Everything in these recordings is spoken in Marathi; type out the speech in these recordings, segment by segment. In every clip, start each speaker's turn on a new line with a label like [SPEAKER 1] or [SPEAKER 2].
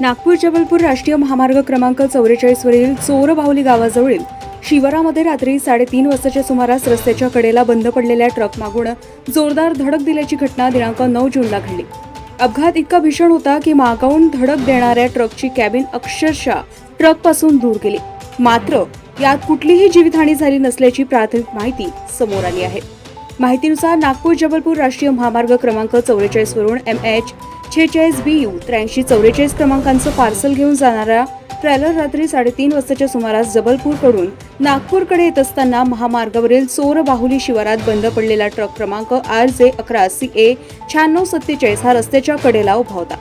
[SPEAKER 1] नागपूर जबलपूर राष्ट्रीय महामार्ग क्रमांक चौवेचाळीसवरील चोरबाहुली गावाजवळील शिवारामध्ये रात्री साडेतीन वाजताच्या सुमारास रस्त्याच्या कडेला बंद पडलेल्या ट्रक मागून जोरदार धडक दिल्याची घटना दिनांक नऊ जूनला घडली. अपघात इतका भीषण होता की मागावून धडक देणाऱ्या ट्रकची कॅबिन अक्षरशः ट्रकपासून दूर गेली. मात्र यात कुठलीही जीवितहानी झाली नसल्याची प्राथमिक माहिती समोर आली आहे. माहितीनुसार नागपूर जबलपूर राष्ट्रीय महामार्ग क्रमांक चौवेचाळीसवरून एम एच छेचाळीस बी यू त्र्याऐंशी चौवेचाळीस क्रमांकांचं पार्सल घेऊन जाणारा ट्रॅलर रात्री साडेतीन वाजताच्या सुमारास जबलपूरकडून नागपूरकडे येत असताना महामार्गावरील चोर बाहुली शिवारात बंद पडलेला ट्रक क्रमांक आर जे अकरा सी ए शहाण्णव सत्तेचाळीस हा रस्त्याच्या कडेला उभा होता.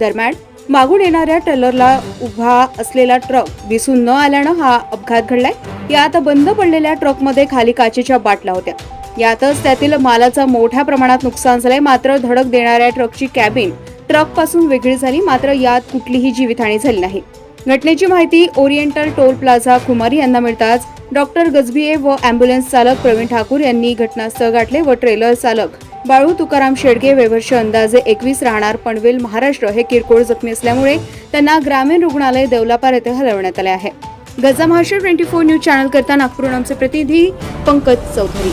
[SPEAKER 1] दरम्यान मागून येणाऱ्या ट्रेलरला उभा असलेला ट्रक दिसून न आल्यानं हा अपघात घडलाय. यात बंद पडलेल्या ट्रकमध्ये खाली काचेच्या बाटल्या होत्या. यातच त्यातील मालाचा मोठ्या प्रमाणात नुकसान झालंय. मात्र धडक देणाऱ्या ट्रकची कॅबिन ट्रकपासून वेगळी झाली. मात्र यात कुठलीही जीवितहानी झाली नाही. घटनेची माहिती ओरिएंटल टोल प्लाझा कुमारी यांना मिळताच डॉक्टर गजबिये व अँब्युलन्स चालक प्रवीण ठाकूर यांनी घटनास्थळ गाठले व ट्रेलर चालक बाळू तुकाराम शेडगे वेवर्षी अंदाजे एकवीस राहणार पनवेल महाराष्ट्र हे किरकोळ जखमी असल्यामुळे त्यांना ग्रामीण रुग्णालय देवलापार येथे हलवण्यात आले आहे. Gaja Maharashtra twenty four news channel करता नागपूर आमचे प्रतिनिधी पंकज चौधरी.